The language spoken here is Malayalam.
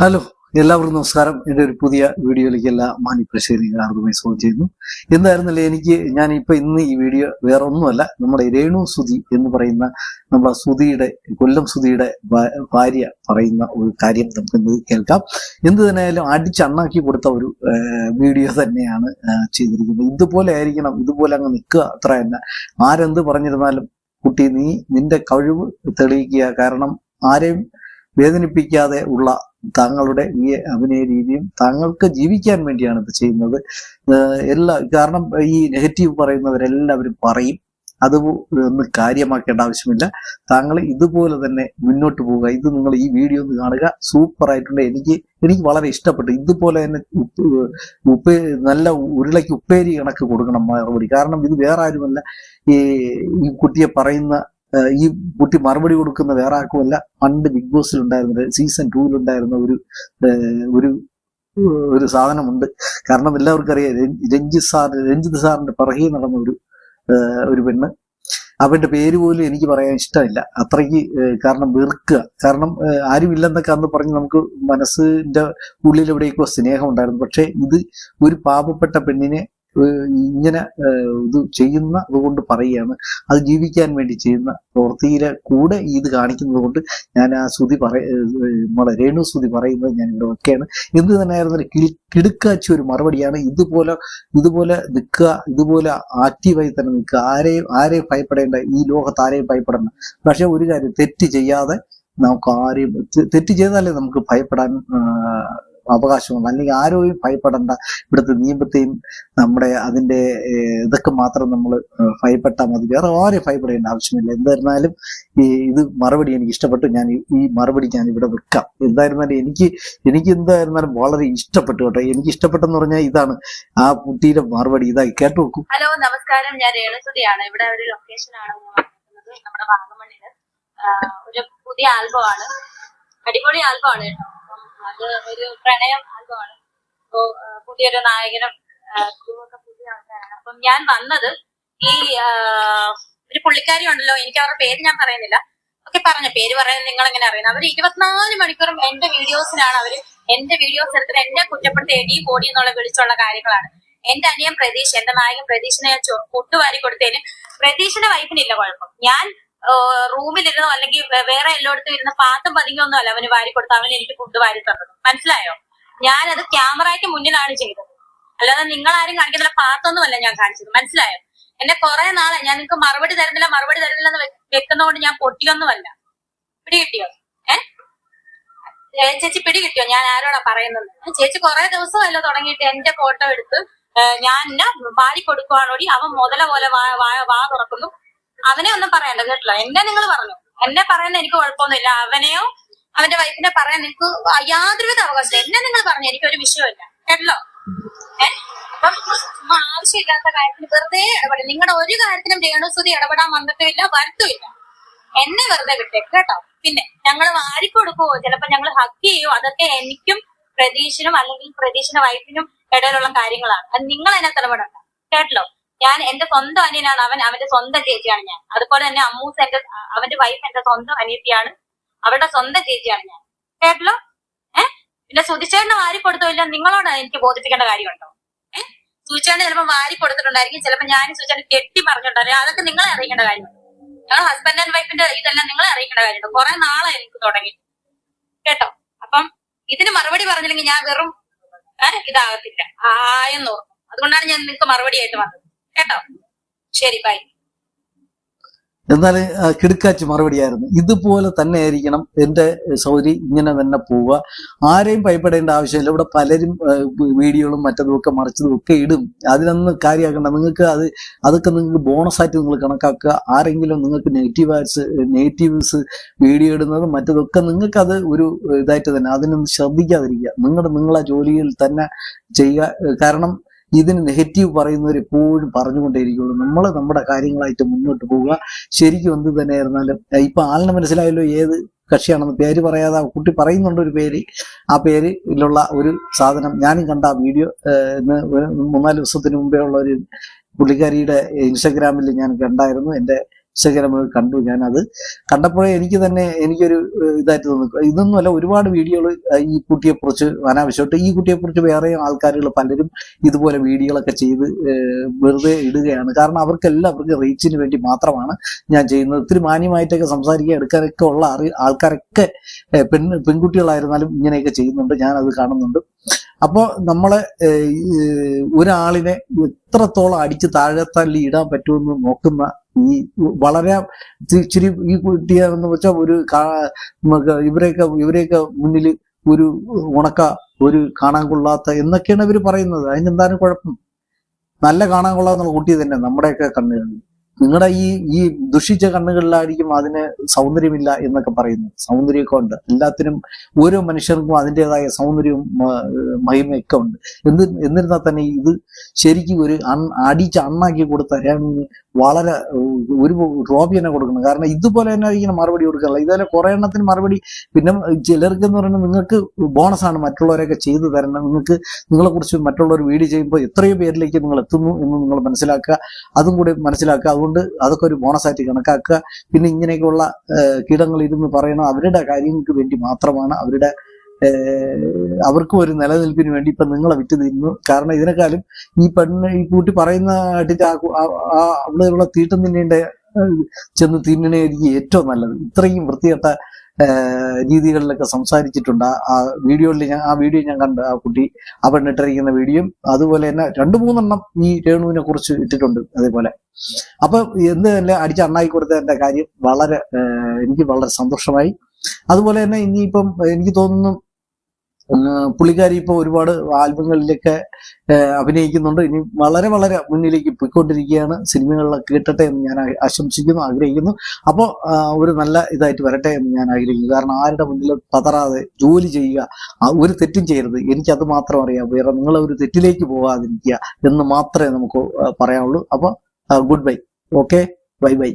ഹലോ എല്ലാവർക്കും നമസ്കാരം. എന്റെ ഒരു പുതിയ വീഡിയോയിലേക്ക് എല്ലാ മാനിപ്രേക്ഷകരെയും ആർദ്രമായി സ്വാഗതം ചെയ്യുന്നു. എന്തായിരുന്നല്ലേ എനിക്ക് ഞാൻ ഇപ്പൊ ഇന്ന് ഈ വീഡിയോ വേറെ ഒന്നുമല്ല നമ്മുടെ രേണു സുധി എന്ന് പറയുന്ന നമ്മുടെ സുധിയുടെ കൊല്ലം സുധിയുടെ ഭാര്യ പറയുന്ന ഒരു കാര്യം നമുക്ക് ഇന്ന് കേൾക്കാം. എന്ത് തന്നെയായാലും അടിച്ചണ്ണാക്കി കൊടുത്ത ഒരു വീഡിയോ തന്നെയാണ് ചെയ്തിരിക്കുന്നത്. ഇതുപോലെ ആയിരിക്കണം ഇതുപോലെ അങ്ങ് നിൽക്കുക അത്ര തന്നെ. ആരെന്ത് പറഞ്ഞിരുന്നാലും കുട്ടി നീ നിന്റെ കഴിവ് തെളിയിക്കുക. കാരണം ആരെയും വേദനിപ്പിക്കാതെ ഉള്ള താങ്കളുടെ ഈ അഭിനയ രീതിയും താങ്കൾക്ക് ജീവിക്കാൻ വേണ്ടിയാണ് ഇത് ചെയ്യുന്നത്. എല്ലാ കാരണം ഈ നെഗറ്റീവ് പറയുന്നവരെല്ലാവരും പറയും. അത് ഒന്ന് കാര്യമാക്കേണ്ട ആവശ്യമില്ല. താങ്കൾ ഇതുപോലെ തന്നെ മുന്നോട്ട് പോവുക. ഇത് നിങ്ങൾ ഈ വീഡിയോ ഒന്ന് കാണുക. സൂപ്പർ ആയിട്ടുണ്ട്. എനിക്ക് എനിക്ക് വളരെ ഇഷ്ടപ്പെട്ടു. ഇതുപോലെ തന്നെ ഉപ്പ് നല്ല ഉരുളയ്ക്ക് ഉപ്പേരി കണക്ക് കൊടുക്കണം മറുപടി. കാരണം ഇത് വേറെ ആരുമല്ല. ഈ കുട്ടിയെ പറയുന്ന ഈ കുട്ടി മറുപടി കൊടുക്കുന്ന വേറെ ആർക്കുമല്ല. പണ്ട് ബിഗ് ബോസിൽ ഉണ്ടായിരുന്ന സീസൺ ടൂവിൽ ഉണ്ടായിരുന്ന ഒരു ഒരു ഒരു സാധനമുണ്ട്. കാരണം എല്ലാവർക്കും അറിയാം രഞ്ജി- സാർ രഞ്ജിത് സാറിന്റെ പിറകെ നടന്ന ഒരു ഒരു പെണ്ണ്. അവന്റെ പേര് പോലും എനിക്ക് പറയാൻ ഇഷ്ടമില്ല. അത്രയ്ക്ക് കാരണം വെറുക്കുക. കാരണം ആരും ആരുമില്ലെന്നൊക്കെ അന്ന് പറഞ്ഞ് നമുക്ക് മനസ്സിന്റെ ഉള്ളിൽ എവിടെയൊക്കെ സ്നേഹം ഉണ്ടായിരുന്നു പക്ഷെ ഇത് ഒരു പാപപ്പെട്ട പെണ്ണിനെ ഇങ്ങനെ ഇത് ചെയ്യുന്ന അതുകൊണ്ട് പറയുകയാണ്. അത് ജീവിക്കാൻ വേണ്ടി ചെയ്യുന്ന പ്രവൃത്തിയിലെ കൂടെ ഇത് കാണിക്കുന്നത് കൊണ്ട് ഞാൻ ആ ശ്രുതി ഏഹ് നമ്മളെ രേണു ശ്രുതി പറയുന്നത് ഞാൻ ഇവിടെ വെക്കുകയാണ്. എന്ത് തന്നെയായിരുന്നു കിളി കിടുക്കാച്ച ഒരു മറുപടിയാണ്. ഇതുപോലെ ഇതുപോലെ നിൽക്കുക ഇതുപോലെ ആക്റ്റീവായി തന്നെ നിൽക്കുക. ആരെയും ആരെയും ഭയപ്പെടേണ്ട ഈ ലോകത്ത് ആരെയും ഭയപ്പെടേണ്ട. പക്ഷെ ഒരു കാര്യം തെറ്റ് ചെയ്യാതെ നമുക്ക് ആരെയും തെറ്റ് ചെയ്താലേ നമുക്ക് ഭയപ്പെടാൻ അവകാശമുണ്ട് അല്ലെങ്കിൽ ആരോയും ഭയപ്പെടേണ്ട ഇവിടുത്തെ നിയമത്തെയും നമ്മുടെ അതിന്റെ ഇതൊക്കെ മാത്രം നമ്മൾ ഭയപ്പെട്ടാൽ മതി. വേറെ ആരും ഭയപ്പെടേണ്ട ആവശ്യമില്ല. എന്തായിരുന്നാലും ഈ ഇത് മറുപടി എനിക്ക് ഇഷ്ടപ്പെട്ടു. ഞാൻ ഈ- മറുപടി ഞാൻ ഇവിടെ വെക്കാം. എന്തായിരുന്നാലും എനിക്ക് എനിക്ക് എന്തായിരുന്നാലും വളരെ ഇഷ്ടപ്പെട്ടു കേട്ടോ. എനിക്ക് ഇഷ്ടപ്പെട്ടെന്ന് പറഞ്ഞാൽ ഇതാണ്. ആ കുട്ടിയുടെ മറുപടി ഇതായി കേട്ടു നോക്കൂ. ഹലോ നമസ്കാരം. ഞാൻ രേണുസുതിയാണ്. ഇവിടെ ഒരു ലൊക്കേഷൻ ആണ് നമ്മുടെ വാഗമണ്ണിൽ. ഒരു പുതിയ ആൽബം ആണ് അടിപൊളി ആൽബം ആണ് കേട്ടോ. അത് ഒരു പ്രണയം ആൽബമാണ് അപ്പോ പുതിയൊരു നായകനും ഒക്കെ പുതിയ ആൾക്കാരാണ്. അപ്പം ഞാൻ വന്നത് ഈ ഒരു പുള്ളിക്കാരി ഉണ്ടല്ലോ എനിക്ക് അവരുടെ പേര് ഞാൻ പറയുന്നില്ല. ഒക്കെ പറഞ്ഞു പേര് പറയാൻ നിങ്ങൾ എങ്ങനെ അറിയുന്നത്. അവർ ഇരുപത്തിനാല് മണിക്കൂറും എന്റെ വീഡിയോസിനാണ് അവർ എന്റെ വീഡിയോസ് എടുത്തിട്ട് എന്നെ കുറ്റപ്പെടുത്തി എടി കോടി എന്നുള്ള വിളിച്ചുള്ള കാര്യങ്ങളാണ്. എന്റെ അനിയൻ പ്രതീഷ് എന്റെ നായകൻ പ്രതീഷിനെ പൊട്ടുവാരി കൊടുത്തതിന് പ്രതീഷിന്റെ വൈഫിനില്ല കുഴപ്പം. ഞാൻ റൂമിലിരുന്നോ അല്ലെങ്കിൽ വേറെ എല്ലായിടത്തും ഇരുന്ന് പാത്തും പതിങ്ങൊന്നും അല്ല അവന് വാരി കൊടുത്ത അവൻ എനിക്ക് ഫുഡ് വാരി തന്നത്. മനസ്സിലായോ? ഞാനത് ക്യാമറയ്ക്ക് മുന്നിലാണ് ചെയ്തത്. അല്ലാതെ നിങ്ങൾ ആരും കാണിക്കുന്നില്ല പാത്തൊന്നുമല്ല ഞാൻ കാണിച്ചത്. മനസ്സിലായോ? എന്നെ കുറെ നാളെ ഞാൻ നിങ്ങൾക്ക് മറുപടി തരുന്നില്ല മറുപടി തരുന്നില്ല എന്ന് വെക്കുന്നതുകൊണ്ട് ഞാൻ പൊട്ടിയൊന്നുമല്ല. പിടി കിട്ടിയോ ഏഹ് ചേച്ചി പിടി കിട്ടിയോ ഞാൻ ആരോടാ പറയുന്നത്? ചേച്ചി കുറെ ദിവസമല്ലോ തുടങ്ങിയിട്ട് എന്റെ ഫോട്ടോ എടുത്ത് ഞാൻ വാരി കൊടുക്കുവാണോടി? അവൻ മുതല പോലെ വാ- വാ തുറക്കുന്നു. അവനെ ഒന്നും പറയണ്ട കേട്ടില്ല? എന്നെ നിങ്ങൾ പറഞ്ഞു. എന്നെ പറയുന്ന എനിക്ക് കുഴപ്പമൊന്നുമില്ല. അവനെയോ അവന്റെ വൈഫിനെ പറയാൻ നിങ്ങൾക്ക് യാതൊരുവിധ അവകാശം എന്നെ നിങ്ങൾ പറഞ്ഞു എനിക്കൊരു വിഷയമില്ല. കേട്ടല്ലോ? ഏഹ് അപ്പം ആവശ്യമില്ലാത്ത കാര്യത്തിന് വെറുതെ ഇടപെടും നിങ്ങളുടെ ഒരു കാര്യത്തിനും രേണുസ്തുതി ഇടപെടാൻ വന്നിട്ടില്ല വരത്തുമില്ല. എന്നെ വെറുതെ വിട്ടേക്ക് കേട്ടോ. പിന്നെ ഞങ്ങൾ വാരിക്കൊടുക്കുവോ? ചിലപ്പോ ഞങ്ങൾ ഹക്ക് ചെയ്യോ? അതൊക്കെ എനിക്കും പ്രതീക്ഷനും അല്ലെങ്കിൽ പ്രതീക്ഷന്റെ വൈഫിനും ഇടയിലുള്ള കാര്യങ്ങളാണ്. അത് നിങ്ങൾ അതിനകത്ത് ഇടപെടണ്ട. കേട്ടല്ലോ? ഞാൻ എന്റെ സ്വന്തം അനിയനാണ്. അവൻ അവന്റെ സ്വന്തം ചേച്ചിയാണ് ഞാൻ. അതുപോലെ തന്നെ അമ്മൂസ് എന്റെ അവന്റെ വൈഫ് എന്റെ സ്വന്തം അനിയത്തിയാണ്. അവരുടെ സ്വന്തം ചേച്ചിയാണ് ഞാൻ. കേട്ടല്ലോ? ഏഹ് പിന്നെ സുതിച്ചേട്ടന് വാരി കൊടുത്തോ ഇല്ല നിങ്ങളോട് എനിക്ക് ബോധിപ്പിക്കേണ്ട കാര്യമുണ്ടോ? ഏഹ് സുചേട്ടന് ചിലപ്പോൾ വാരി കൊടുത്തിട്ടുണ്ടായിരിക്കും ചിലപ്പോൾ ഞാൻ സുചേട്ടൻ കെട്ടി പറഞ്ഞിട്ടുണ്ടായിരിക്കും അതൊക്കെ നിങ്ങളെ അറിയിക്കേണ്ട കാര്യമുണ്ട്. ഞങ്ങൾ ഹസ്ബൻഡ് ആൻഡ് വൈഫിന്റെ ഇതെല്ലാം നിങ്ങളെ അറിയിക്കേണ്ട കാര്യമുണ്ട്. കുറെ നാളെ എനിക്ക് തുടങ്ങി. കേട്ടോ? അപ്പം ഇതിന് മറുപടി പറഞ്ഞില്ലെങ്കിൽ ഞാൻ വെറും ഇതാകത്തില്ല. ആയെന്ന് ഓർക്കും. അതുകൊണ്ടാണ് ഞാൻ നിങ്ങൾക്ക് മറുപടി ആയിട്ട് വന്നത്. കേട്ടോ. ശരി ബൈ എന്നാൽ കിടുക്കാച്ച് മറുപടിയായിരുന്നു. ഇതുപോലെ തന്നെ ആയിരിക്കണം എന്റെ സൗരി ഇങ്ങനെ തന്നെ പോവുക. ആരെയും ഭയപ്പെടേണ്ട ആവശ്യമില്ല. ഇവിടെ പലരും വീഡിയോകളും മറ്റതും ഒക്കെ മറിച്ചതും ഒക്കെ ഇടും. അതിനൊന്നും കാര്യമാക്കണ്ട. നിങ്ങൾക്ക് അത് അതൊക്കെ നിങ്ങൾക്ക് ബോണസ് ആയിട്ട് നിങ്ങൾ കണക്കാക്കുക. ആരെങ്കിലും നിങ്ങൾക്ക് നെഗറ്റീവ് ആഡ്സ് നെഗറ്റീവ്സ് വീഡിയോ ഇടുന്നതും മറ്റതൊക്കെ നിങ്ങൾക്ക് അത് ഒരു ഇതായിട്ട് തന്നെ. അതിനൊന്നും ശ്രദ്ധിക്കാതിരിക്കുക. നിങ്ങളുടെ നിങ്ങളെ ജോലിയിൽ തന്നെ ചെയ്യുക. കാരണം ഇതിന് നെഗറ്റീവ് പറയുന്നവർ എപ്പോഴും പറഞ്ഞുകൊണ്ടേയിരിക്കുള്ളൂ. നമ്മൾ നമ്മുടെ കാര്യങ്ങളായിട്ട് മുന്നോട്ട് പോവുക. ശരിക്കും എന്ത് തന്നെ ആയിരുന്നാലും ഇപ്പൊ ആളിനെ മനസ്സിലായല്ലോ ഏത് കക്ഷിയാണെന്ന്. പേര് പറയാതെ കുട്ടി പറയുന്നുണ്ട് ഒരു പേര്. ആ പേരിലുള്ള ഒരു സാധനം ഞാനും കണ്ട ആ വീഡിയോ മൂന്നാൽ ദിവസത്തിന് മുമ്പേ ഉള്ള ഒരു പുള്ളിക്കാരിയുടെ ഇൻസ്റ്റഗ്രാമിൽ ഞാൻ കണ്ടായിരുന്നു. എന്റെ ഇൻസ്റ്റഗ്രാമിൽ കണ്ടു. ഞാനത് കണ്ടപ്പോഴേ എനിക്ക് തന്നെ എനിക്കൊരു ഇതായിട്ട് തോന്നി. ഇതൊന്നുമല്ല ഒരുപാട് വീഡിയോകൾ ഈ കുട്ടിയെക്കുറിച്ച് അനാവശ്യമായിട്ട് ഈ കുട്ടിയെക്കുറിച്ച് വേറെ ആൾക്കാരുകൾ പലരും ഇതുപോലെ വീഡിയോകളൊക്കെ ചെയ്ത് വെറുതെ ഇടുകയാണ്. കാരണം അവർക്കെല്ലാം അവർക്ക് റീച്ചിന് വേണ്ടി മാത്രമാണ് ഞാൻ ചെയ്യുന്നത്. ഒത്തിരി മാന്യമായിട്ടൊക്കെ സംസാരിക്കുക എടുക്കാനൊക്കെ ഉള്ള അറി ആൾക്കാരൊക്കെ പെൺ പെൺകുട്ടികളായിരുന്നാലും ഇങ്ങനെയൊക്കെ ചെയ്യുന്നുണ്ട്. ഞാൻ അത് കാണുന്നുണ്ട്. അപ്പോൾ നമ്മളെ ഒരാളിനെ എത്രത്തോളം അടിച്ച് താഴെ ഇടാൻ പറ്റുമെന്ന് നോക്കുന്ന ഈ വളരെ ഇച്ചിരി ഈ കുട്ടിയെന്ന് വെച്ചാൽ ഒരു ഇവരെയൊക്കെ ഇവരെയൊക്കെ മുന്നിൽ ഒരു ഉണക്ക ഒരു കാണാൻ കൊള്ളാത്ത എന്നൊക്കെയാണ് ഇവർ പറയുന്നത്. അതിനെന്താണ് കുഴപ്പം? നല്ല കാണാൻ കൊള്ളാന്നുള്ള കുട്ടി തന്നെ നമ്മുടെയൊക്കെ കണ്ണുകളിൽ നിങ്ങളുടെ ഈ ഈ ദുഷിച്ച കണ്ണുകളിലായിരിക്കും അതിന് സൗന്ദര്യമില്ല എന്നൊക്കെ പറയുന്നത് സൗന്ദര്യമൊക്കെ ഉണ്ട്. എല്ലാത്തിനും ഓരോ മനുഷ്യർക്കും അതിന്റെതായ സൗന്ദര്യവും മഹിമയൊക്കെ ഉണ്ട്. എന്ത് എന്നിരുന്നാൽ തന്നെ ഇത് ശരിക്കും ഒരു അൺ അടിച്ച് അണ്ണാക്കി കൊടുത്ത വളരെ ഒരു ട്രോഫി തന്നെ കൊടുക്കണം. കാരണം ഇതുപോലെ തന്നെ ഇങ്ങനെ മറുപടി കൊടുക്കാനുള്ള ഇതുപോലെ കുറെ എണ്ണത്തിന് മറുപടി പിന്നെ ചിലർക്ക് എന്ന് പറയുന്നത് നിങ്ങൾക്ക് ബോണസാണ് മറ്റുള്ളവരെയൊക്കെ ചെയ്തു തരണം നിങ്ങൾക്ക് നിങ്ങളെ കുറിച്ച് മറ്റുള്ളവർ വീഡിയോ ചെയ്യുമ്പോൾ എത്രയോ പേരിലേക്ക് നിങ്ങൾ എത്തുന്നു എന്ന് നിങ്ങൾ മനസ്സിലാക്കുക. അതും കൂടി മനസ്സിലാക്കുക. അതുകൊണ്ട് അതൊക്കെ ഒരു ബോണസായിട്ട് കണക്കാക്കുക. പിന്നെ ഇങ്ങനെയൊക്കെയുള്ള കീടങ്ങൾ ഇരുന്ന് പറയണം. അവരുടെ കാര്യങ്ങൾക്ക് വേണ്ടി മാത്രമാണ് അവരുടെ അവർക്കും ഒരു നിലനിൽപ്പിന് വേണ്ടി ഇപ്പൊ നിങ്ങളെ വിറ്റ് തിന്നു കാരണം ഇതിനേക്കാളും ഈ പെണ്ണ് ഈ കൂട്ടി പറയുന്ന ആട്ടിട്ട് ആ അവിടെയുള്ള തീട്ടം തിന്നേണ്ട ചെന്ന് തിന്നണയായിരിക്കും ഏറ്റവും നല്ലത്. ഇത്രയും വൃത്തികെട്ട രീതികളിലൊക്കെ സംസാരിച്ചിട്ടുണ്ട്. ആ- വീഡിയോയിൽ ഞാൻ ആ വീഡിയോ ഞാൻ കണ്ട് ആ കുട്ടി അവൻ പെണ്ണിട്ടിരിക്കുന്ന വീഡിയോയും അതുപോലെ തന്നെ രണ്ടു മൂന്നെണ്ണം ഈ രേണുവിനെ കുറിച്ച് ഇട്ടിട്ടുണ്ട് അതേപോലെ. അപ്പൊ എന്ത് തന്നെ അടിച്ച് അണ്ണായി കൊടുത്തതിന്റെ കാര്യം വളരെ എനിക്ക് വളരെ സന്തോഷമായി. അതുപോലെ തന്നെ ഇനിയിപ്പം എനിക്ക് തോന്നുന്നു പുള്ളിക്കാരി ഇപ്പോൾ ഒരുപാട് ആൽബങ്ങളിലൊക്കെ അഭിനയിക്കുന്നുണ്ട്. ഇനി വളരെ വളരെ മുന്നിലേക്ക് പോയിക്കൊണ്ടിരിക്കുകയാണ്. സിനിമകളിലൊക്കെ കിട്ടട്ടെ എന്ന് ഞാൻ ആശംസിക്കുന്നു ആഗ്രഹിക്കുന്നു. അപ്പോൾ ഒരു നല്ല ഇതായിട്ട് വരട്ടെ എന്ന് ഞാൻ ആഗ്രഹിക്കുന്നു. കാരണം ആരുടെ മുന്നിൽ പതറാതെ ജോലി ചെയ്യുക ഒരു തെറ്റും ചെയ്യരുത്. എനിക്കത് മാത്രം അറിയാം. വേറെ നിങ്ങൾ ഒരു തെറ്റിലേക്ക് പോകാതിരിക്കുക എന്ന് മാത്രമേ നമുക്ക് പറയാനുള്ളൂ. അപ്പോൾ good bye. Okay? Bye bye.